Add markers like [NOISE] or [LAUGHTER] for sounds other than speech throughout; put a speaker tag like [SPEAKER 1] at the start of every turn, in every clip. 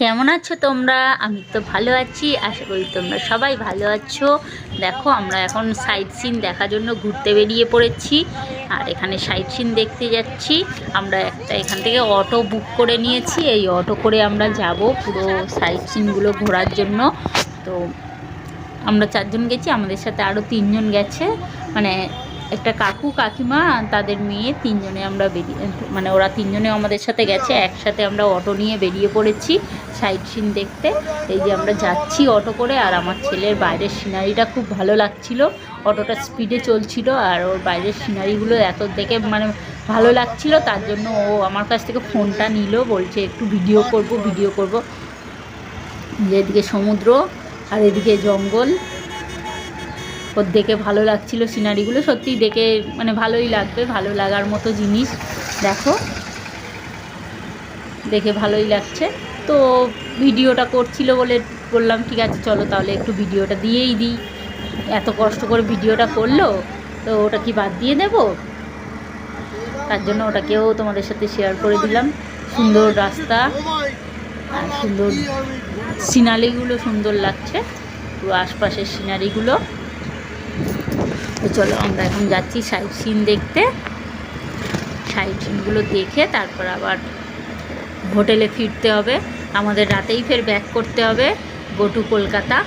[SPEAKER 1] কেমন আছো তোমরা? আমি তো ভালো আছি, আশা করি তোমরা সবাই ভালো আছো। দেখো, আমরা এখন সাইট সিন দেখার জন্য ঘুরতে বেরিয়ে পড়েছি, আর এখানে সাইট সিন দেখতে যাচ্ছি। আমরা একটা এখান থেকে অটো বুক করে নিয়েছি, এই অটো করে আমরা যাব পুরো সাইট সিনগুলো ঘোরার জন্য। তো আমরা চারজন গেছি, আমাদের সাথে আরও তিনজন গেছে। মানে একটা কাকু কাকিমা, তাদের মেয়ে, তিনজনে আমরা বেরিয়ে মানে ওরা তিনজনে আমাদের সাথে গেছে, একসাথে আমরা অটো নিয়ে বেরিয়ে পড়েছি, সাইট সিন দেখতে। এই যে আমরা যাচ্ছি অটো করে, আর আমার ছেলের বাইরের সিনারিটা খুব ভালো লাগছিল। অটোটা স্পিডে চলছিল, আর ওর বাইরের সিনারিগুলো এত দেখে মানে ভালো লাগছিল, তার জন্য ও আমার কাছ থেকে ফোনটা নিল, বলছে একটু ভিডিও করব ভিডিও করব। যে এদিকে সমুদ্র, আর এদিকে জঙ্গল। ওর দেখে ভালো লাগছিল সিনারিগুলো। সত্যিই দেখে মানে ভালোই লাগবে, ভালো লাগার মতো জিনিস। দেখো। দেখে ভালোই লাগছে। তো ভিডিওটা করছিল বলে বললাম, ঠিক আছে, চলো তাহলে একটু ভিডিওটা দিয়েই দিই। এত কষ্ট করে ভিডিওটা করল, তো ওটা কি বাদ দিয়ে দেব? তার জন্য ওটাকেও তোমাদের সাথে শেয়ার করে দিলাম। সুন্দর রাস্তা, আর সুন্দর সিনারিগুলো সুন্দর লাগছে। পুরো আশপাশের সিনারিগুলো। তো চলো আমরা এখন যাচ্ছি সাইট সিন দেখতে। সাইট সিনগুলো দেখে তারপর আবার হোটেলে ফিরতে হবে। আমাদের রাতেই ফের ব্যাক করতে হবে গো টু কলকাতা।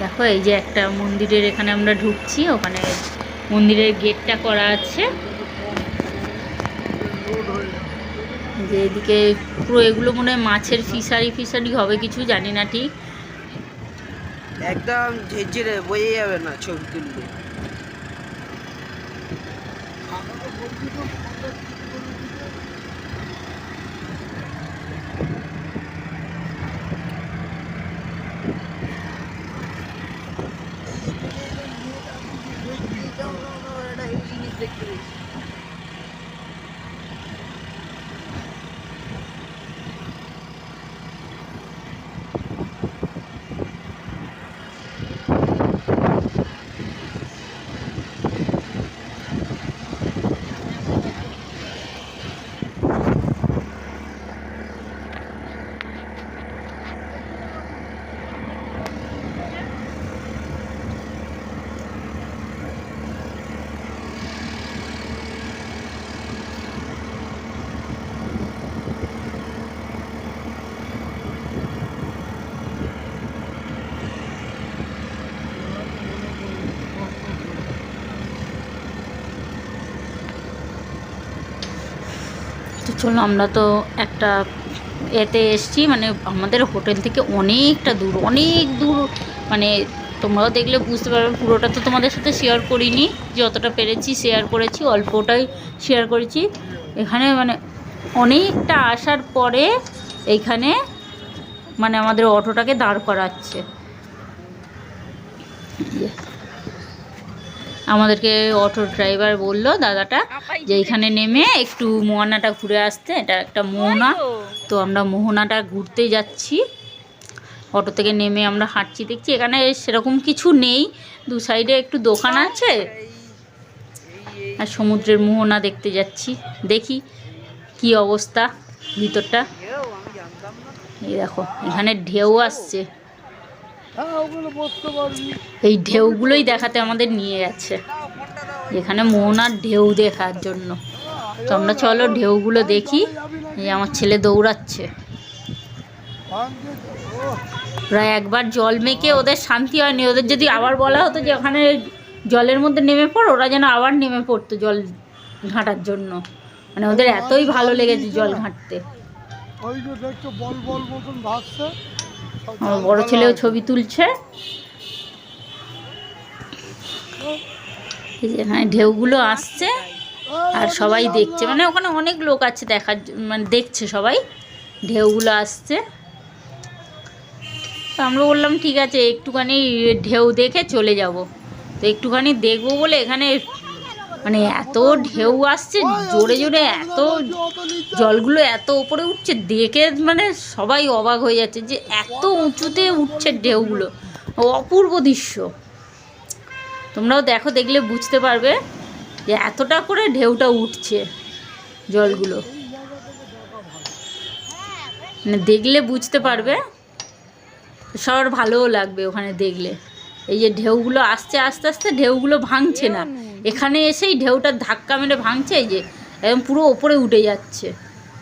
[SPEAKER 1] দেখো, এই যে একটা মন্দিরের এখানে আমরা ঢুকছি, ওখানে মন্দিরের গেটটা করা আছে। যে এদিকে পুরো এগুলো মনে হয় মাছের ফিশারি ফিশারি হবে কিছু, জানি না ঠিক।
[SPEAKER 2] একদম ঝেঝিরে বয়ে যাবে না ছবি তুললে।
[SPEAKER 1] তো চলো, আমরা তো একটা এতে এসছি মানে আমাদের হোটেল থেকে অনেকটা দূর, অনেক দূর মানে তোমরাও দেখলে বুঝতে পারবে, পুরোটা তো তোমাদের সাথে শেয়ার করিনি যতটা পেরেছি শেয়ার করেছি, অল্পটাই শেয়ার করেছি। এখানে মানে অনেকটা আসার পরে এইখানে মানে আমাদের অটোটাকে দাঁড় করাচ্ছে। আমাদেরকে অটো ড্রাইভার বলল দাদাটা যে এইখানে নেমে একটু মোহনাটা ঘুরে আসতে এটা একটা মোহনা। তো। আমরা মোহনাটা ঘুরতে যাচ্ছি। অটো থেকে নেমে আমরা হাঁটছি দেখছি এখানে সেরকম কিছু নেই। দু সাইডে একটু দোকান আছে। আর সমুদ্রের মোহনা দেখতে যাচ্ছি। দেখি কি অবস্থা ভিতরটা। এই দেখো এখানে ঢেউ আসছে
[SPEAKER 2] হ্যাঁ ওগুলো বসতে পারবি
[SPEAKER 1] এই ঢেউগুলোই দেখাতে আমাদের নিয়ে গেছে। এখানে মোহনার ঢেউ দেখার জন্য। তো আমরা চলো ঢেউগুলো দেখি। এই আমার ছেলে দৌড়াচ্ছে। প্রায় একবার জল মেখে ওদের শান্তি হয়নি। ওদের যদি আবার বলা হতো যে ওখানে জলের মধ্যে নেমে পড়, ওরা যেন আবার নেমে পড়তো জল ঘাঁটার জন্য। মানে ওদের এতই ভালো লেগেছে জল ঘাঁটতে।
[SPEAKER 2] ওই যে দেখছ বল বল মতন ভাসছে।
[SPEAKER 1] আমার বড় ছেলেও ছবি তুলছে। ঢেউগুলো আসছে, আর সবাই দেখছে। মানে ওখানে অনেক লোক আছে দেখার মানে দেখছে সবাই। ঢেউগুলো আসছে। তো আমরা বললাম, ঠিক আছে, একটুখানি ঢেউ দেখে চলে যাব। তো একটুখানি দেখব বলে এখানে মানে এত ঢেউ আসছে, জোরে জোরে এত জলগুলো এত উপরে উঠছে, দেখে মানে সবাই অবাক হয়ে যাচ্ছে যে এত উঁচুতে উঠছে ঢেউগুলো। অপূর্ব দৃশ্য। তোমরাও দেখো, দেখলে বুঝতে পারবে যে এতটা করে ঢেউটা উঠছে জলগুলো। মানে দেখলে বুঝতে পারবে, সবার ভালোও লাগবে ওখানে দেখলে। এই যে ঢেউগুলো আসছে, আস্তে আস্তে ঢেউগুলো ভাঙছে না। এখানে এসেই ঢেউটা ধাক্কা মেরে ভাঙছে, এই যে একদম পুরো ওপরে উঠে যাচ্ছে।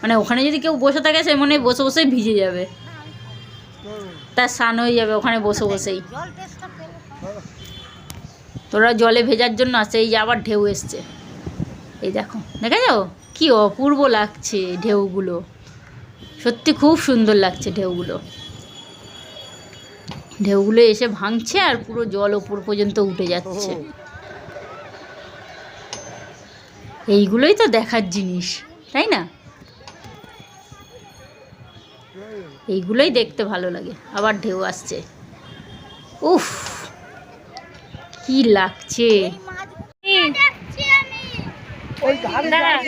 [SPEAKER 1] মানে ওখানে যদি কেউ বসে থাকে, সে মনে বসে বসেই ভিজে যাবে। তার স্নান হয়ে যাবে ওখানে বসে বসেই। তোরা জলে ভেজার জন্য আসছে, এই যে আবার ঢেউ এসছে। এই দেখো, দেখে যাও? কি অপূর্ব লাগছে ঢেউগুলো। সত্যি খুব সুন্দর লাগছে ঢেউগুলো। ঢেউগুলো এসে ভাঙছে আর পুরো জল ওপর পর্যন্ত উঠে যাচ্ছে। এইগুলোই তো দেখার জিনিস তাই না? এইগুলোই দেখতে ভালো লাগে আবার ঢেউ আসছে। উফ কি লাগছে।
[SPEAKER 2] ওই ধারে যাস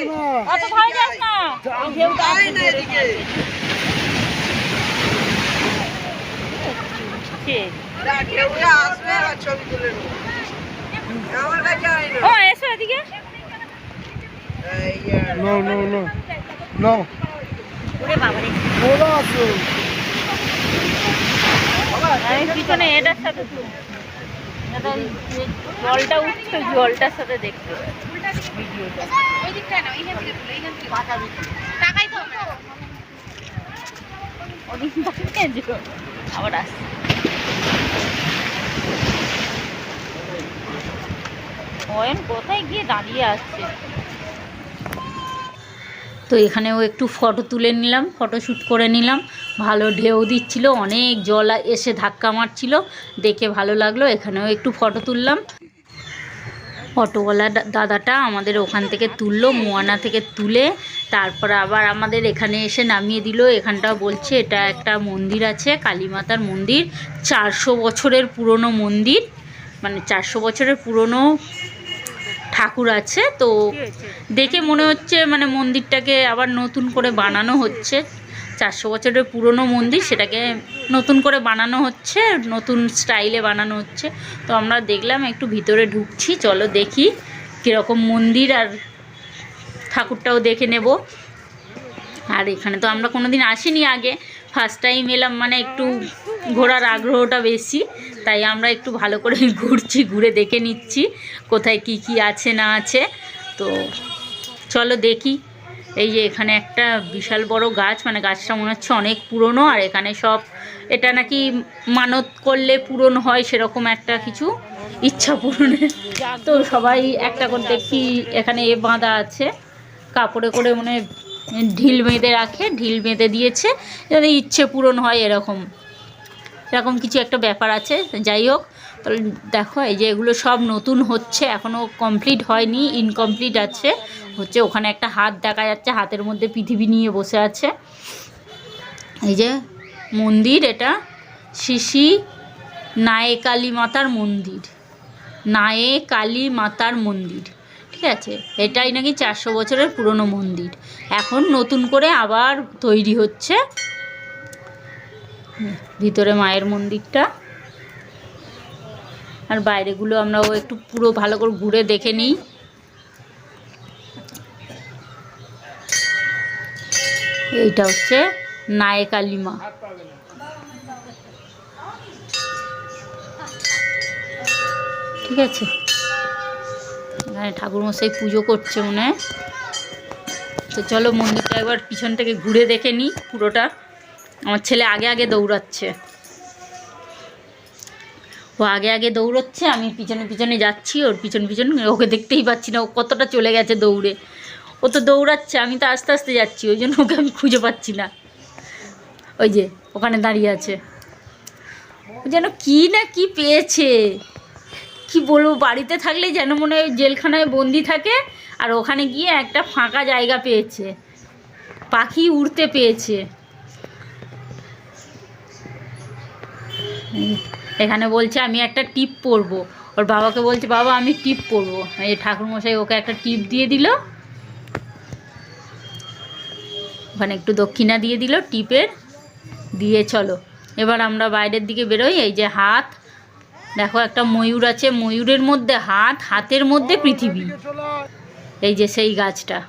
[SPEAKER 2] না
[SPEAKER 1] না
[SPEAKER 2] না। না, এই, No, no, no. No.
[SPEAKER 1] সাথে ওই জলটা জলটার সাথে দেখতে। আবার আসছে। অয়ন কোথায় গিয়ে দাঁড়িয়ে আসছে তো এখানেও একটু ফটো তুলে নিলাম ফটো শ্যুট করে নিলাম। ভালো ঢেউ দিচ্ছিল, অনেক জল এসে ধাক্কা মারছিল, দেখে ভালো লাগল, এখানেও একটু ফটো তুললাম। অটোওয়ালা দাদাটা আমাদের ওখান থেকে তুললো, মোয়ানা থেকে তুলে, তারপর আবার আমাদের এখানে এসে নামিয়ে দিল। এখানটা বলছে, এটা একটা মন্দির আছে কালীমাতার মন্দির, চারশো বছরের পুরনো মন্দির। মানে চারশো বছরের পুরনো ঠাকুর আছে, তো দেখে মনে হচ্ছে মানে মন্দিরটাকে আবার নতুন করে বানানো হচ্ছে। চারশো বছরের পুরনো মন্দির, সেটাকে নতুন করে বানানো হচ্ছে, নতুন স্টাইলে বানানো হচ্ছে। তো আমরা দেখলাম একটু ভিতরে ঢুকছি, চলো দেখি কীরকম মন্দির আর ঠাকুরটাও দেখে নেব। আর এখানে তো আমরা কোনো দিন আসিনি আগে ফার্স্ট টাইম এলাম মানে একটু ঘোরার আগ্রহটা বেশি। তাই আমরা একটু ভালো করে [LAUGHS] ঘুরছি, ঘুরে দেখে নিচ্ছি কোথায় কি কি আছে, না আছে। তো চলো দেখি। এই যে এখানে একটা বিশাল বড় গাছ মানে গাছটা মনে হচ্ছে অনেক পুরনো, আর এখানে সব এটা নাকি মানত করলে পূরণ হয় সেরকম একটা কিছু ইচ্ছা পূরণের তো সবাই একটা করে দেখি, এখানে এ বাঁধা আছে। কাপড়ে করে মানে ঢিল বেঁধে রাখে, ঢিল বেঁধে দিয়েছে যাতে ইচ্ছে পূরণ হয় এরকম। এরকম কিছু একটা ব্যাপার আছে, যাই হোক। তাহলে দেখো, এই যে এগুলো সব নতুন হচ্ছে এখনও কমপ্লিট হয়নি ইনকমপ্লিট আছে। হচ্ছে ওখানে একটা হাত দেখা যাচ্ছে, হাতের মধ্যে পৃথিবী নিয়ে বসে আছে। এই যে মন্দির, এটা শিশি নায়ে কালী মাতার মন্দির। নায়ে কালী মাতার মন্দির, ঠিক আছে? এটাই নাকি চারশো বছরের পুরনো মন্দির। এখন নতুন করে আবার তৈরি হচ্ছে। ভিতরে মায়ের মন্দিরটা। আর বাইরেগুলো আমরাও একটু পুরো ভালো করে ঘুরে দেখে নিই। এইটা হচ্ছে নায়কালী মা। ঠিক আছে? এখানে ঠাকুরমশাই পুজো করছে মনে হয়। তো চলো মন্দিরটা একবার পিছন থেকে ঘুরে দেখে নিই পুরোটা। আমার ছেলে আগে আগে দৌড়াচ্ছে। ও আগে আগে দৌড়চ্ছে, আমি পিছনে পিছনে যাচ্ছি, ওর পিছন পিছন ওকে দেখতেই পাচ্ছি না, ও কতটা চলে গেছে দৌড়ে। ও তো দৌড়াচ্ছে, আমি তো আস্তে আস্তে যাচ্ছি, ওই জন্য ওকে আমি খুঁজে পাচ্ছি না। ওই যে, ওখানে দাঁড়িয়ে আছে। ও যেন কি না কি পেয়েছে। কি বলব, বাড়িতে থাকলে যেন মনে হয় জেলখানায় বন্দি থাকে, আর ওখানে গিয়ে একটা ফাঁকা জায়গা পেয়েছে। পাখি উড়তে পেয়েছে। এখানে বলছে, আমি একটা টিপ পরবো। ওর বাবাকে বলছে, বাবা, আমি টিপ পরবো। এই ঠাকুরমশাই ওকে একটা টিপ দিয়ে দিল। ওখানে একটু দক্ষিণা দিয়ে দিল টিপের। দিয়ে চলো। এবার আমরা বাইরের দিকে বেরোই, এই যে হাত। দেখো একটা ময়ূর আছে, ময়ূরের মধ্যে হাত, হাতের মধ্যে পৃথিবী। এই যে সেই গাছটা।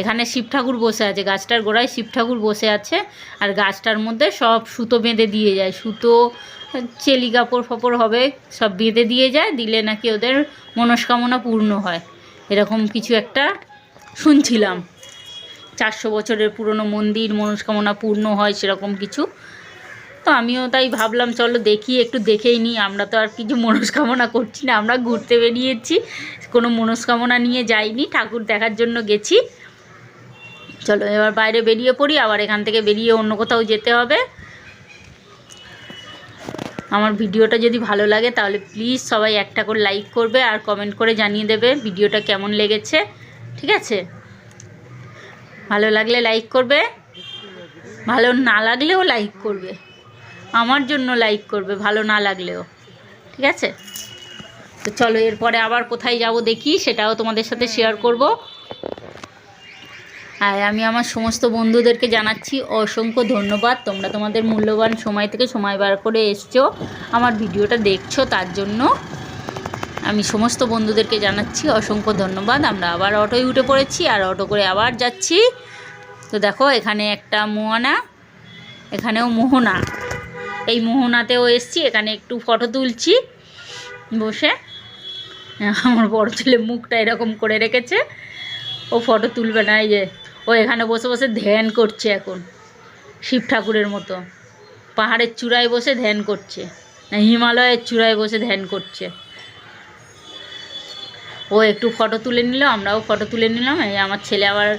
[SPEAKER 1] এখানে শিব ঠাকুর বসে আছে, গাছটার গোড়ায় শিব ঠাকুর বসে আছে আর গাছটার মধ্যে সব সুতো বেঁধে দিয়ে যায়, সুতো, চেলি কাপড় ফাপড় হবে, সব বেঁধে দিয়ে যায়, দিলে নাকি ওদের মনস্কামনা পূর্ণ হয়। এরকম কিছু একটা শুনছিলাম। চারশো বছরের পুরনো মন্দির, মনস্কামনা পূর্ণ হয় সেরকম কিছু। তো আমিও তাই ভাবলাম, চলো দেখি, একটু দেখেই নিই। আমরা তো আর কিছু মনস্কামনা করছি না, আমরা ঘুরতে বেরিয়েছি। কোনো মনস্কামনা নিয়ে যাইনি, ঠাকুর দেখার জন্য গেছি। চলো, এবার বাইরে বেরিয়ে পড়ি, আবার এখান থেকে বেরিয়ে অন্য কোথাও যেতে হবে। আমার ভিডিওটা যদি ভালো লাগে, তাহলে প্লিজ সবাই একটা করে লাইক করবে আর কমেন্ট করে জানিয়ে দেবে ভিডিওটা কেমন লেগেছে, ঠিক আছে? ভালো লাগলে লাইক করবে, ভালো না লাগলেও লাইক করবে, আমার জন্য লাইক করবে, ভালো না লাগলেও, ঠিক আছে? তো চলো, এরপরে আবার কোথায় যাব দেখি, সেটাও তোমাদের সাথে শেয়ার করব। আর আমি আমার সমস্ত বন্ধুদেরকে জানাচ্ছি অসংখ্য ধন্যবাদ। তোমরা তোমাদের মূল্যবান সময় থেকে সময় বার করে এসছো, আমার ভিডিওটা দেখছ, তার জন্য আমি সমস্ত বন্ধুদেরকে জানাচ্ছি অসংখ্য ধন্যবাদ। আমরা আবার অটোয় উঠে পড়েছি আর অটো করে আবার যাচ্ছি। তো দেখো, এখানে একটা মোহনা, এখানেও মোহনা। এই মোহনাতেও এসছি, এখানে একটু ফটো তুলছি বসে। আমার বড় ছেলে মুখটা এরকম করে রেখেছে, ও ফটো তুলবে না, এই যে ও এখানে বসে বসে ধ্যান করছে এখন, শিব ঠাকুরের মতো। পাহাড়ের চূড়ায় বসে ধ্যান করছে, না হিমালয়ের চূড়ায় বসে ধ্যান করছে। ও একটু ফটো তুলে নিল, আমরাও ফটো তুলে নিলাম। এই আমার ছেলে আবার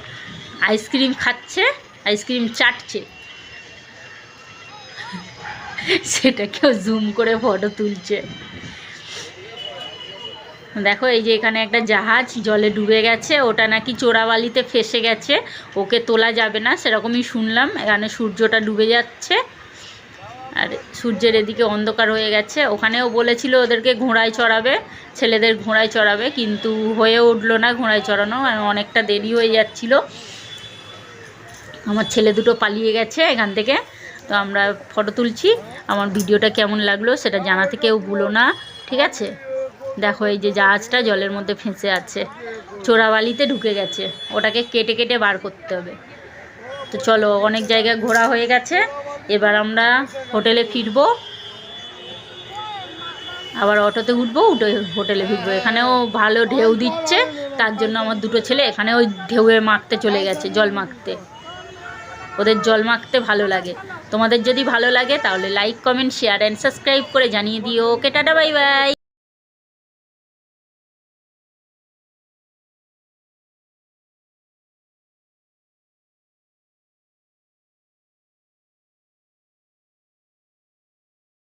[SPEAKER 1] আইসক্রিম খাচ্ছে, আইসক্রিম চাটছে। সেটাকেও জুম করে ফটো তুলছে। দেখো, এই যে এখানে একটা জাহাজ জলে ডুবে গেছে, ওটা নাকি চোরাবালিতে ফেসে গেছে, ওকে তোলা যাবে না, সেরকমই শুনলাম, এখানে সূর্যটা ডুবে যাচ্ছে, আর সূর্যের এদিকে অন্ধকার হয়ে গেছে, ওখানেও বলেছিল ওদেরকে ঘোড়ায় চড়াবে, ছেলেদের ঘোড়ায় চড়াবে, কিন্তু হয়ে উঠল না ঘোড়ায় চড়ানো অনেকটা দেরি হয়ে যাচ্ছিল। আমার ছেলে দুটো পালিয়ে গেছে এখান থেকে, তো আমরা ফটো তুলছি, আমার ভিডিওটা কেমন লাগল সেটা জানাতে কেউ ভুলো না, ঠিক আছে? দেখো, এই যে জাহাজটা জলের মধ্যে ফেঁসে আছে। চোরাবালিতে ঢুকে গেছে। ওটাকে কেটে কেটে বার করতে হবে। তো চলো, অনেক জায়গায় ঘোরা হয়ে গেছে। এবার আমরা হোটেলে ফিরবো। আবার অটোতে উঠবো, উঠে হোটেলে ফিরবো। এখানেও ভালো ঢেউ দিচ্ছে। তার জন্য আমার দুটো ছেলে এখানে ওই ঢেউয়ে মাখতে চলে গেছে, জল মাখতে। ওদের জল মাখতে ভালো লাগে। তোমাদের যদি ভালো লাগে, তাহলে like comment share and subscribe করে জানিয়ে দিও। ওকে, টাটা বাই বাই